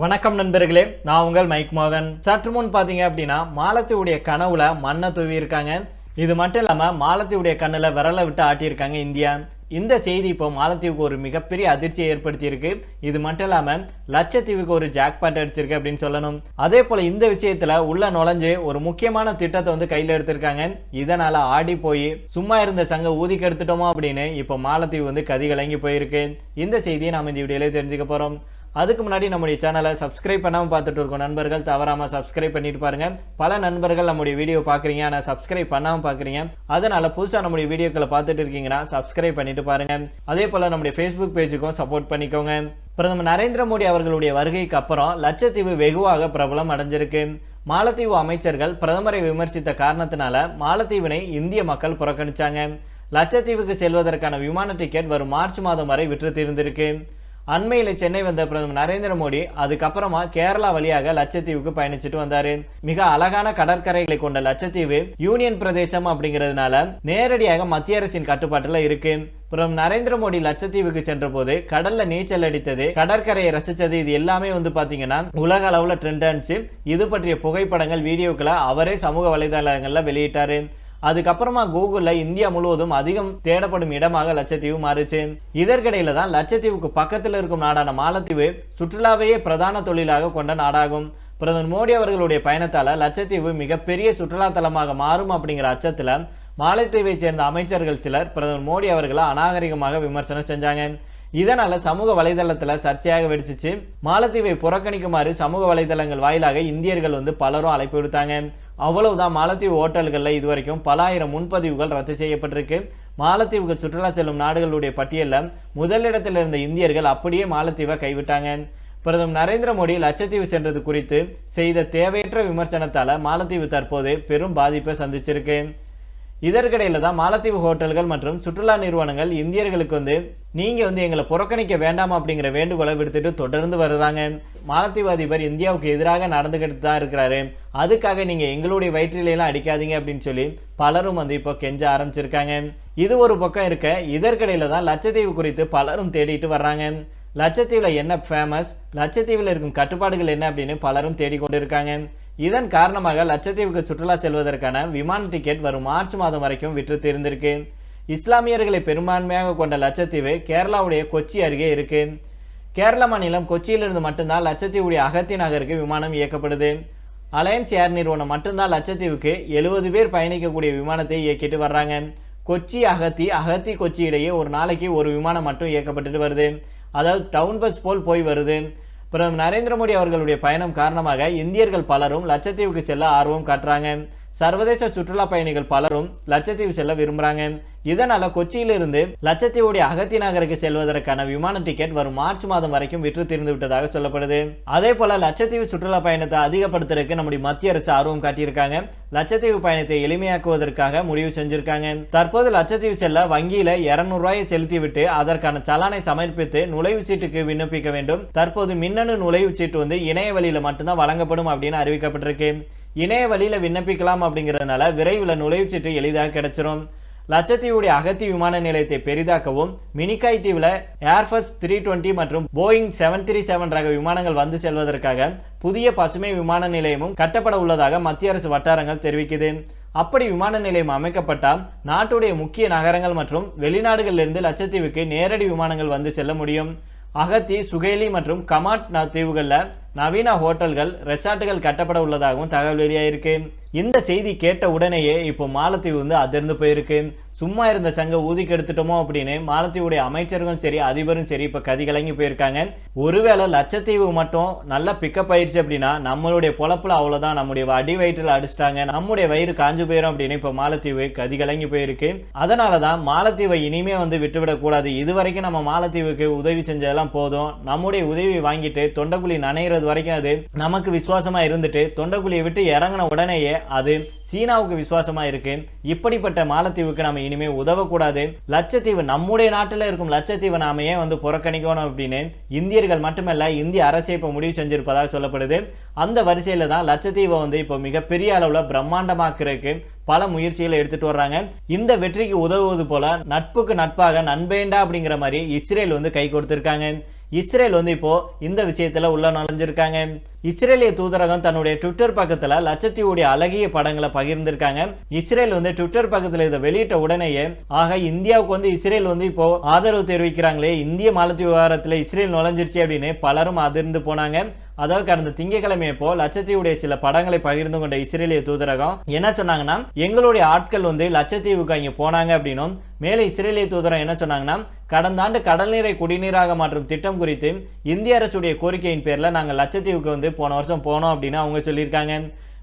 வணக்கம் நண்பர்களே நான் உங்கள் மைக் மோகன். சற்று முன் பார்த்தீங்க அப்படின்னா மாலத்தீவுடைய கனவுல மண்ணை தூவி இருக்காங்க. இது மட்டும் இல்லாமல் மாலத்தீவுடைய கண்ணில் விரலை விட்டு ஆட்டியிருக்காங்க இந்தியா. இந்த செய்தி இப்போ மாலத்தீவுக்கு ஒரு மிகப்பெரிய அதிர்ச்சியை ஏற்படுத்தியிருக்கு. இது மட்டும் இல்லாமல் லட்சத்தீவுக்கு ஒரு ஜாக்பாட் அடிச்சிருக்கு அப்படின்னு சொல்லணும். அதே போல் இந்த விஷயத்தில் உள்ள நுழைஞ்சு ஒரு முக்கியமான திட்டத்தை வந்து கையில் எடுத்திருக்காங்க. இதனால் ஆடி போய் சும்மா இருந்த சங்க ஊதிக்கு எடுத்துட்டோமோ அப்படின்னு இப்போ மாலத்தீவு வந்து கதி கலங்கி போயிருக்கு. இந்த செய்தியை நாம் இந்த வீடியோவில் தெரிஞ்சுக்க போகிறோம் அதுக்கு முன்னாடி நம்முடைய சேனலை சப்ஸ்கிரைப் பண்ணாமல் பார்த்துட்டு இருக்கோம் நண்பர்கள் தவறாமல் சப்ஸ்கிரைப் பண்ணிட்டு பாருங்க. பல நண்பர்கள் நம்முடைய வீடியோ பார்க்குறீங்க ஆனால் சப்ஸ்கிரைப் பண்ணாமல் பார்க்குறீங்க. அதனால புதுசாக நம்முடைய வீடியோக்களை பார்த்துட்டு இருக்கீங்கன்னா சப்ஸ்கிரைப் பண்ணிட்டு பாருங்க. அதே போல் நம்முடைய ஃபேஸ்புக் பேஜுக்கும் சப்போர்ட் பண்ணிக்கோங்க. பிரதமர் நரேந்திர மோடி அவர்களுடைய வருகைக்கு அப்புறம் லட்சத்தீவு வெகுவாக பிரபலம் அடைஞ்சிருக்கு. மாலத்தீவு அமைச்சர்கள் பிரதமரை விமர்சித்த காரணத்தினால மாலத்தீவினை இந்திய மக்கள் புறக்கணித்தாங்க லட்சத்தீவுக்கு செல்வதற்கான விமான டிக்கெட் வரும் மார்ச் மாதம் வரை விற்று தீர்ந்திருக்கு. அண்மையில் சென்னை வந்த பிரதமர் நரேந்திர மோடி அதுக்கப்புறமா கேரளா வழியாக லட்சத்தீவுக்கு பயணிச்சுட்டு வந்தாரு. மிக அழகான கடற்கரைகளை கொண்ட லட்சத்தீவு யூனியன் பிரதேசம் அப்படிங்கிறதுனால நேரடியாக மத்திய அரசின் கட்டுப்பாட்டில் இருக்கு. பிரதமர் நரேந்திர மோடி லட்சத்தீவுக்கு சென்ற போது கடல்ல நீச்சல் அடித்தது கடற்கரையை ரசிச்சது இது எல்லாமே வந்து பாத்தீங்கன்னா உலக அளவுல ட்ரெண்ட் ஆனிச்சு இது பற்றிய புகைப்படங்கள் வீடியோக்களை அவரே சமூக வலைதளங்கள்ல வெளியிட்டாரு. அதுக்கப்புறமா கூகுளில் இந்தியா முழுவதும் அதிகம் தேடப்படும் இடமாக லட்சத்தீவு மாறுச்சு. இதற்கிடையில தான் லட்சத்தீவுக்கு பக்கத்தில் இருக்கும் நாடான மாலத்தீவு சுற்றுலாவையே பிரதான தொழிலாக கொண்ட நாடாகும். பிரதமர் மோடி அவர்களுடைய பயணத்தால லட்சத்தீவு மிகப்பெரிய சுற்றுலா தலமாக மாறும் அப்படிங்கிற அச்சத்துல மாலத்தீவை சேர்ந்த அமைச்சர்கள் சிலர் பிரதமர் மோடி அவர்களை அநாகரிகமாக விமர்சனம் செஞ்சாங்க. இதனால சமூக வலைதளத்துல சர்ச்சையாக வெடிச்சிச்சு. மாலத்தீவை புறக்கணிக்குமாறு சமூக வலைதளங்கள் வாயிலாக இந்தியர்கள் வந்து பலரும் அழைப்பு விடுத்தாங்க. அவ்வளவுதான் மாலத்தீவு ஹோட்டல்களில் இதுவரைக்கும் பலாயிரம் முன்பதிவுகள் ரத்து செய்யப்பட்டிருக்கு. மாலத்தீவுக்கு சுற்றுலா செல்லும் நாடுகளுடைய பட்டியலில் முதலிடத்தில் இருந்த இந்தியர்கள் அப்படியே மாலத்தீவை கைவிட்டாங்க. பிரதமர் நரேந்திர மோடி லட்சத்தீவு சென்றது குறித்து செய்த தேவையற்ற விமர்சனத்தால் மாலத்தீவு தற்போது பெரும் பாதிப்பை சந்திச்சிருக்கு. இதற்கிடையில் தான் மாலத்தீவு ஹோட்டல்கள் மற்றும் சுற்றுலா நிறுவனங்கள் இந்தியர்களுக்கு வந்து நீங்கள் வந்து எங்களை புறக்கணிக்க வேண்டாம்? அப்படிங்கிற வேண்டுகோளை விடுத்துட்டு தொடர்ந்து வருகிறாங்க மாலத்தீவு அதிபர் இந்தியாவுக்கு எதிராக நடந்துக்கிட்டு தான் இருக்கிறாரு. அதுக்காக நீங்கள் எங்களுடைய வயிற்றிலையெல்லாம் அடிக்காதீங்க அப்படின்னு சொல்லி பலரும் வந்து இப்போ கெஞ்ச ஆரம்பிச்சிருக்காங்க. இது ஒரு பக்கம் இருக்க இதற்கிடையில் தான் லட்சத்தீவு குறித்து பலரும் தேடிட்டு வர்றாங்க. லட்சத்தீவில் என்ன ஃபேமஸ் லட்சத்தீவில் இருக்கும் கட்டுப்பாடுகள் என்ன அப்படின்னு பலரும் தேடிக்கொண்டு இருக்காங்க இதன் காரணமாக லட்சத்தீவுக்கு சுற்றுலா செல்வதற்கான விமான டிக்கெட் வரும் மார்ச் மாதம் வரைக்கும் விற்று தீர்ந்திருக்கு. இஸ்லாமியர்களை பெரும்பான்மையாக கொண்ட லட்சத்தீவு கேரளாவுடைய கொச்சி அருகே இருக்கு. கேரள மாநிலம் கொச்சியிலிருந்து மட்டும்தான் லட்சத்தீவுடைய அகத்தி நகருக்கு விமானம் இயக்கப்படுது. அலையன்ஸ் ஏர் நிறுவனம் மட்டும்தான் லட்சத்தீவுக்கு எழுபது பேர் பயணிக்கக்கூடிய விமானத்தை இயக்கிட்டு வர்றாங்க. கொச்சி அகத்தி அகத்தி கொச்சி இடையே ஒரு நாளைக்கு ஒரு விமானம் மட்டும் இயக்கப்பட்டுட்டு வருது. அதாவது டவுன் பஸ் போல் போய் வருது. பிரதமர் நரேந்திர மோடி அவர்களுடைய பயணம் காரணமாக இந்தியர்கள் பலரும் லட்சத்தீவுக்கு செல்ல ஆர்வம் காட்டுறாங்க. சர்வதேச சுற்றுலா பயணிகள் பலரும் லட்சத்தீவு செல்ல விரும்புறாங்க. இதனால கொச்சியிலிருந்து லட்சத்தீவுடைய அகத்தி நகருக்கு செல்வதற்கான விமான டிக்கெட் வரும் மார்ச் மாதம் வரைக்கும் விற்று தீர்ந்து விட்டதாக சொல்லப்படுது. அதே போல லட்சத்தீவு சுற்றுலா பயணத்தை அதிகப்படுத்துறதுக்கு நம்முடைய மத்திய அரசு ஆர்வம் காட்டியிருக்காங்க. லட்சத்தீவு பயணத்தை எளிமையாக்குவதற்காக முடிவு செஞ்சிருக்காங்க. தற்போது லட்சத்தீவு செல்ல வங்கியில இருநூறு ரூபாயை செலுத்தி விட்டு அதற்கான சலானை சமர்ப்பித்து நுழைவு சீட்டுக்கு விண்ணப்பிக்க வேண்டும். தற்போது மின்னணு நுழைவு சீட்டு வந்து இணைய வழியில மட்டும்தான் வழங்கப்படும் அப்படின்னு அறிவிக்கப்பட்டிருக்கு. இணைய வழியில் விண்ணப்பிக்கலாம் அப்படிங்கிறதுனால விரைவில் நுழைவுச்சீட்டு எளிதாக கிடைச்சிரும். லட்சத்தீவுடைய அகத்தி விமான நிலையத்தை பெரிதாக்கவும் மினிக்காய் தீவில் ஏர்ஃபஸ் த்ரீ டுவெண்ட்டி மற்றும் போயிங் செவன் த்ரீ செவன் ரக விமானங்கள் வந்து செல்வதற்காக புதிய பசுமை விமான நிலையமும் கட்டப்பட உள்ளதாக மத்திய அரசு வட்டாரங்கள் தெரிவிக்குது. அப்படி விமான நிலையம் அமைக்கப்பட்டால் நாட்டுடைய முக்கிய நகரங்கள் மற்றும் வெளிநாடுகளிலிருந்து லட்சத்தீவுக்கு நேரடி விமானங்கள் வந்து செல்ல முடியும். அகத்தி சுகேலி மற்றும் கமாட் தீவுகளில் நவீன ஹோட்டல்கள் ரெசார்ட்டுகள் கட்டப்பட உள்ளதாகவும் தகவல் வெளியாயிருக்கு. இந்த செய்தி கேட்ட உடனேயே இப்போ மாலத்தீவு வந்து அதிர்ந்து போயிருக்கு. சும்மா இருந்த சங்க ஊதிக்கு எடுத்துட்டோமோ அப்படின்னு மாலத்தீவுடைய அமைச்சர்களும் சரி அதிபரும் சரி இப்போ கதி கலங்கி போயிருக்காங்க. ஒருவேளை லட்சத்தீவு மட்டும் நல்லா பிக்கப் ஆயிடுச்சு அப்படின்னா நம்மளுடைய பொழப்புல அவ்வளோதான் நம்முடைய அடி வயிற்றில் அடிச்சிட்டாங்க. நம்முடைய வயிறு காஞ்சு போயிடும் அப்படின்னு இப்போ மாலத்தீவு கதி கலங்கி போயிருக்கு. அதனால தான் மாலத்தீவை இனிமே வந்து விட்டுவிடக்கூடாது இது வரைக்கும் நம்ம மாலத்தீவுக்கு உதவி செஞ்சதெல்லாம் போதும். நம்முடைய உதவி வாங்கிட்டு தொண்டக்குழி நனைகிறது வரைக்கும் அது நமக்கு விசுவாசமாக இருந்துட்டு தொண்டக்குழியை விட்டு இறங்கின உடனேயே அது சீனாவுக்கு விசுவாசமாக இருக்கு. இப்படிப்பட்ட மாலத்தீவுக்கு நம்ம இனிமே உதவக்கூடாது. லட்சத்தீவு நம்முடைய நாட்டில் இருக்கும் லட்சத்தீவை நாம ஏன் வந்து புறக்கணிக்கணும் அப்படின்னு இந்தியர்கள் மட்டுமல்ல இந்திய அரசே இப்போ முடிவு செஞ்சிருப்பதாக சொல்லப்படுது. அந்த வரிசையில் தான் லட்சத்தீவை வந்து இப்போ மிகப்பெரிய அளவில் பிரம்மாண்டமாக்குறதுக்கு பல முயற்சிகளை எடுத்துட்டு வர்றாங்க. இந்த வெற்றிக்கு உதவுவது போல நட்புக்கு நட்பாக நண்பேண்டா அப்படிங்கிற மாதிரி இஸ்ரேல் வந்து கை கொடுத்துருக்காங்க. இஸ்ரேல் வந்து இப்போ இந்த விஷயத்துல உள்ள நுழைஞ்சிருக்காங்க. இஸ்ரேலிய தூதரகம் தன்னுடைய ட்விட்டர் பக்கத்துல லட்சத்தீவுடைய அழகிய படங்களை பகிர்ந்திருக்காங்க. இஸ்ரேல் வந்து ட்விட்டர் பக்கத்துல இதை வெளியிட்ட உடனேயே ஆக இந்தியாவுக்கு வந்து இஸ்ரேல் வந்து இப்போ ஆதரவு தெரிவிக்கிறாங்களே இந்திய மாலத்தீவு விவகாரத்துல இஸ்ரேல் நுழைஞ்சிருச்சு அப்படின்னு பலரும் அதிர்ந்து போனாங்க. அதாவது கடந்த திங்கக்கிழமையை இப்போ லட்சத்தீவுடைய சில படங்களை பகிர்ந்து கொண்ட இஸ்ரேலிய தூதரகம் என்ன சொன்னாங்கன்னா எங்களுடைய ஆட்கள் வந்து லட்சத்தீவுக்கு அங்கே போனாங்க அப்படின்னும் மேலே இஸ்ரேலிய தூதரம் என்ன சொன்னாங்கன்னா கடந்த ஆண்டு கடல் நீரை குடிநீராக மாற்றும் திட்டம் குறித்து இந்திய அரசுடைய கோரிக்கையின் பேரில் நாங்கள் லட்சத்தீவுக்கு வந்து போன வருஷம் போனோம் அப்படின்னு அவங்க சொல்லியிருக்காங்க.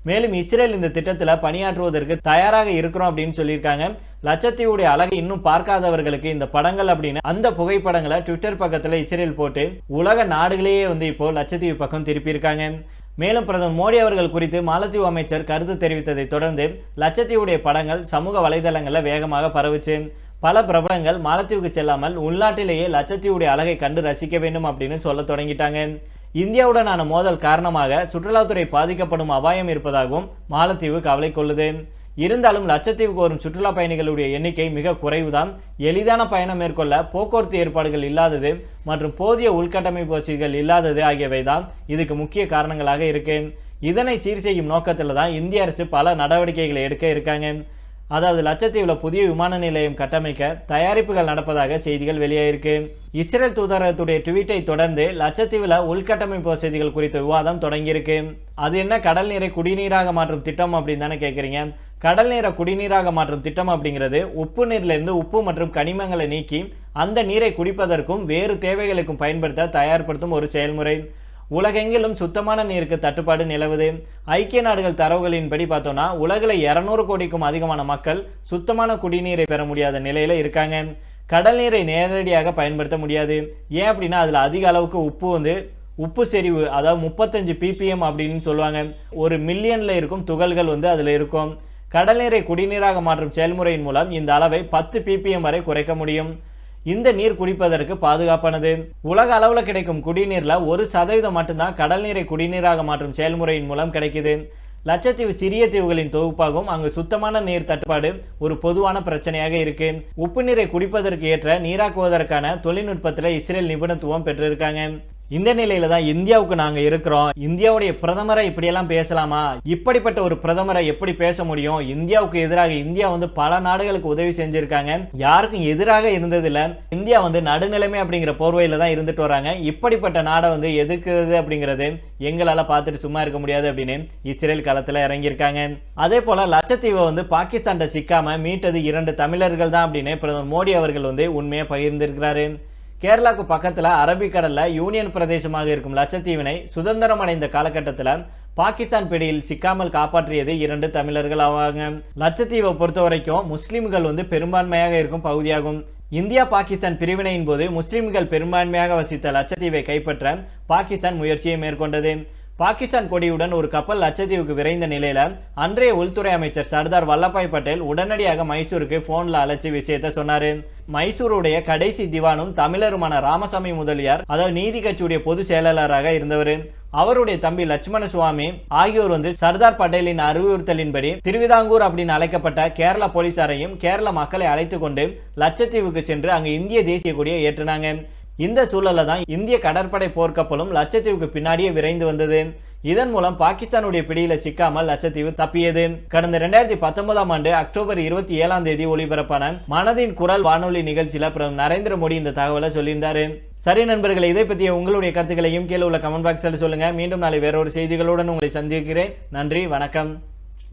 மேலும் இஸ்ரேல் இந்த திட்டத்தில் பணியாற்றுவதற்கு தயாராக இருக்கிறோம் அப்படின்னு சொல்லியிருக்காங்க. லட்சத்தீவுடைய அழகை இன்னும் பார்க்காதவர்களுக்கு இந்த படங்கள் அப்படின்னு அந்த புகைப்படங்களை ட்விட்டர் பக்கத்தில் இஸ்ரேல் போட்டு உலக நாடுகளையே வந்து இப்போ லட்சத்தீவு பக்கம் திருப்பியிருக்காங்க. மேலும் பிரதமர் மோடி அவர்கள் குறித்து மாலத்தீவு அமைச்சர் கருத்து தெரிவித்ததை தொடர்ந்து லட்சத்தீவுடைய படங்கள் சமூக வலைதளங்களில் வேகமாக பரவுச்சு. பல பிரபலங்கள் மாலத்தீவுக்கு செல்லாமல் உள்நாட்டிலேயே லட்சத்தீவுடைய அழகை கண்டு ரசிக்க வேண்டும் அப்படின்னு சொல்ல தொடங்கிட்டாங்க. இந்தியாவுடனான மோதல் காரணமாக சுற்றுலாத்துறை பாதிக்கப்படும் அபாயம் இருப்பதாகவும் மாலத்தீவு கவலை கொள்ளுது. இருந்தாலும் லட்சத்தீவுக்கு வரும் சுற்றுலா பயணிகளுடைய எண்ணிக்கை மிக குறைவுதான். எளிதான பயணம் மேற்கொள்ள போக்குவரத்து ஏற்பாடுகள் இல்லாதது மற்றும் போதிய உள்கட்டமைப்பு வசதிகள் இல்லாதது ஆகியவை தான் இதுக்கு முக்கிய காரணங்களாக இருக்கு. இதனை சீர் செய்யும் நோக்கத்தில் தான் இந்திய அரசு பல நடவடிக்கைகளை எடுக்க இருக்காங்க. அதாவது லட்சத்தீவில் புதிய விமான நிலையம் கட்டமைக்க தயாரிப்புகள் நடப்பதாக செய்திகள் வெளியாயிருக்கு. இஸ்ரேல் தூதரகத்துடைய ட்வீட்டை தொடர்ந்து லட்சத்தீவில் உள்கட்டமைப்பு வசதிகள் குறித்த விவாதம் தொடங்கியிருக்கு. அது என்ன கடல் நீரை குடிநீராக மாற்றும் திட்டம் அப்படின்னு தானே கேட்குறீங்க கடல் நீரை குடிநீராக மாற்றும் திட்டம் அப்படிங்கிறது உப்பு நீர்லேருந்து உப்பு மற்றும் கனிமங்களை நீக்கி அந்த நீரை குடிப்பதற்கும் வேறு தேவைகளுக்கும் பயன்படுத்த தயார்படுத்தும் ஒரு செயல்முறை. உலகெங்கிலும் சுத்தமான நீருக்கு தட்டுப்பாடு நிலவுது. ஐக்கிய நாடுகள் தரவுகளின்படி பார்த்தோம்னா உலகில் இரநூறு கோடிக்கும் அதிகமான மக்கள் சுத்தமான குடிநீரை பெற முடியாத நிலையில் இருக்காங்க. கடல் நீரை நேரடியாக பயன்படுத்த முடியாது. ஏன் அப்படின்னா அதில் அதிக அளவுக்கு உப்பு வந்து உப்பு செறிவு அதாவது முப்பத்தஞ்சு பிபிஎம் அப்படின்னு சொல்லுவாங்க. ஒரு மில்லியனில் இருக்கும் துகள்கள் வந்து அதில் இருக்கும். கடல் நீரை குடிநீராக மாற்றும் செயல்முறையின் மூலம் இந்த அளவை பத்து பிபிஎம் வரை குறைக்க முடியும். இந்த நீர் குடிப்பதற்கு பாதுகாப்பானது. உலக அளவில் கிடைக்கும் குடிநீரில் ஒரு சதவீதம் மட்டும்தான் கடல் நீரை குடிநீராக மாற்றும் செயல்முறையின் மூலம் கிடைக்குது. லட்சத்தீவு சிறிய தீவுகளின் தொகுப்பாகவும் அங்கு சுத்தமான நீர் தட்டுப்பாடு ஒரு பொதுவான பிரச்சனையாக இருக்கு. உப்பு நீரை குடிப்பதற்கு ஏற்ற நீராக்குவதற்கான தொழில்நுட்பத்தில் இஸ்ரேல் நிபுணத்துவம் பெற்றிருக்காங்க. இந்த நிலையில தான் இந்தியாவுக்கு நாங்க இருக்கிறோம். இந்தியாவுடைய பிரதமரை இப்படியெல்லாம் பேசலாமா? இப்படிப்பட்ட ஒரு பிரதமரை எப்படி பேச முடியும்? இந்தியாவுக்கு எதிராக இந்தியா வந்து பல நாடுகளுக்கு உதவி செஞ்சிருக்காங்க. யாருக்கும் எதிராக இருந்ததில்ல. இந்தியா வந்து நடுநிலைமை அப்படிங்கிற போர்வையில தான் இருந்துட்டு வராங்க. இப்படிப்பட்ட நாடை வந்து எதுக்குது அப்படிங்கிறது எங்களால பார்த்துட்டு சும்மா இருக்க முடியாது அப்படின்னு இஸ்ரேல் காலத்தில் இறங்கியிருக்காங்க. அதே போல லட்சத்தீவை வந்து பாகிஸ்தான்கிட்ட சிக்காம மீட்டது இரண்டு தமிழர்கள் தான் அப்படின்னு பிரதமர் மோடி அவர்கள் வந்து உண்மையை பகிர்ந்திருக்கிறாரு. கேரளாவுக்கு பக்கத்தில் அரபிக்கடலில் யூனியன் பிரதேசமாக இருக்கும் லட்சத்தீவினை சுதந்திரம் அடைந்த காலகட்டத்தில் பாகிஸ்தான் பிடியில் சிக்காமல் காப்பாற்றியது இரண்டு தமிழர்கள் ஆவாங்க. லட்சத்தீவை பொறுத்த வரைக்கும் முஸ்லிம்கள் வந்து பெரும்பான்மையாக இருக்கும் பகுதியாகும். இந்தியா பாகிஸ்தான் பிரிவினையின் போது முஸ்லிம்கள் பெரும்பான்மையாக வசித்த லட்சத்தீவை கைப்பற்ற பாகிஸ்தான் முயற்சியை மேற்கொண்டது. பாகிஸ்தான் கொடியுடன் ஒரு கப்பல் லட்சத்தீவுக்கு விரைந்த நிலையில அன்றைய உள்துறை அமைச்சர் சர்தார் வல்லபாய் பட்டேல் உடனடியாக மைசூருக்கு போன்ல அழைச்சி விஷயத்த சொன்னாரு. மைசூருடைய கடைசி திவானும் தமிழருமான ராமசாமி முதலியார் அதாவது நீதி கட்சியுடைய பொதுச் செயலாளராக இருந்தவர். அவருடைய தம்பி லட்சுமண சுவாமி ஆகியோர் வந்து சர்தார் பட்டேலின் அறிவுறுத்தலின்படி திருவிதாங்கூர் அப்படின்னு அழைக்கப்பட்ட கேரள போலீசாரையும் கேரள மக்களை அழைத்து கொண்டு லட்சத்தீவுக்கு சென்று அங்கு இந்திய தேசிய கொடியை ஏற்றினாங்க. இந்த சூழலில் தான் இந்திய கடற்படை போர்க்கப்பலும் லட்சத்தீவுக்கு பின்னாடியே விரைந்து வந்தது. இதன் மூலம் பாகிஸ்தானுடைய பிடியில சிக்காமல் லட்சத்தீவு தப்பியது. கடந்த ரெண்டாயிரத்தி பத்தொன்பதாம் ஆண்டு அக்டோபர் இருபத்தி ஏழாம் தேதி ஒளிபரப்பான மனதின் குரல் வானொலி நிகழ்ச்சியில பிரதமர் நரேந்திர மோடி இந்த தகவலை சொல்லியிருந்தாரு. சரி நண்பர்களை இதை பற்றிய உங்களுடைய கருத்துக்களையும் கீழே உள்ள கமெண்ட் பாக்ஸில் சொல்லுங்க. மீண்டும் நாளை வேறொரு செய்திகளுடன் உங்களை சந்திக்கிறேன். நன்றி வணக்கம்.